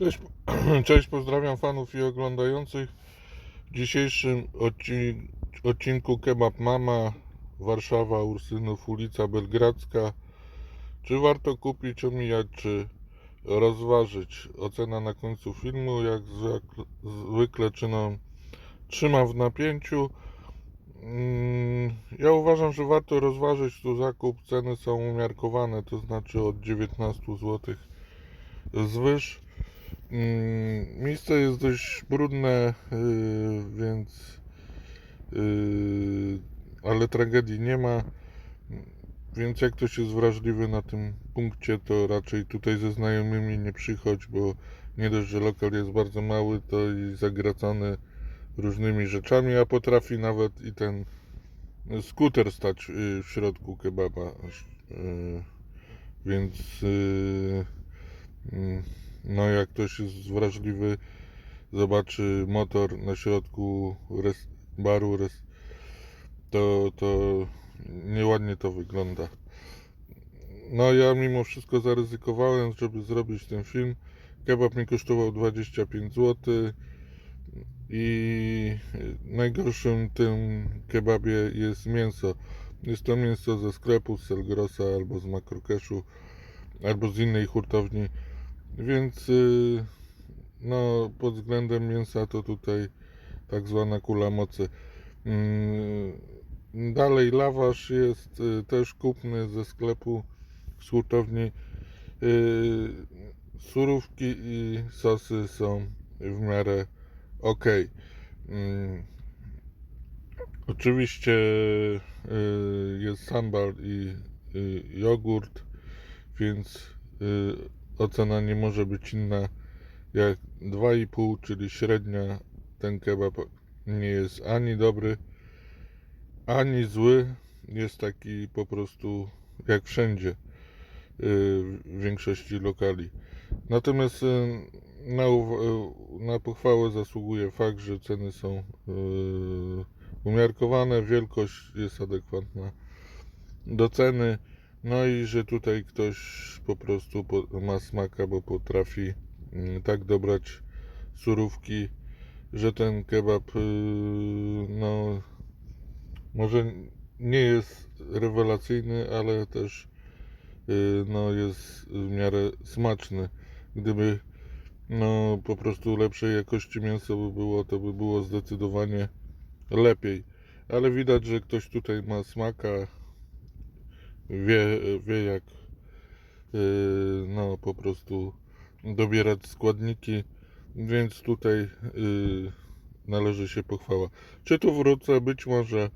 Cześć, cześć, pozdrawiam fanów i oglądających. W dzisiejszym odci- odcinku Kebab Mama, Warszawa, Ursynów, ulica Belgradzka. Czy warto kupić, omijać, czy rozważyć? Ocena na końcu filmu, jak zwykle, zwykle czyną, trzymam w napięciu. Mm, Ja uważam, że warto rozważyć tu zakup. Ceny są umiarkowane, to znaczy od 19 zł zwyż. Mm, Miejsce jest dość brudne, yy, więc yy, ale tragedii nie ma. Więc jak ktoś jest wrażliwy na tym punkcie, to raczej tutaj ze znajomymi nie przychodź, bo nie dość, że lokal jest bardzo mały, to i zagracony różnymi rzeczami, a potrafi nawet i ten skuter stać yy, w środku kebaba. Więc mm, no jak ktoś jest wrażliwy, zobaczy motor na środku res, baru, res, to, to nieładnie to wygląda. No ja mimo wszystko zaryzykowałem, żeby zrobić ten film. Kebab mi kosztował 25 zł i najgorszym tym kebabie jest mięso. Jest to mięso ze sklepu, z Selgrosa albo z Makrokeszu, albo z innej hurtowni. Więc y, no, pod względem mięsa to tutaj tak zwana kula mocy. Mm, Dalej lawasz jest y, też kupny ze sklepu z hurtowni. Y, Surówki i sosy są w miarę ok. Oczywiście y, jest sambal i jogurt, więc ocena nie może być inna jak 2,5, czyli średnia. Ten kebab nie jest ani dobry, ani zły. Jest taki po prostu jak wszędzie y, w większości lokali. Natomiast y, na, uw- y, na pochwałę zasługuje fakt, że ceny są umiarkowane, wielkość jest adekwatna do ceny. No i że tutaj ktoś po prostu ma smaka, bo potrafi mm, tak dobrać surówki, że ten kebab yy, no może nie jest rewelacyjny, ale też yy, no jest w miarę smaczny. Gdyby no po prostu lepszej jakości mięso by było, to by było zdecydowanie lepiej. Ale widać, że ktoś tutaj ma smaka, wie, wie jak yy, no po prostu dobierać składniki, więc tutaj yy, należy się pochwała. Czy tu wrócę? Być może.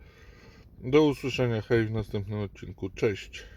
Do usłyszenia. Hej w następnym odcinku. Cześć.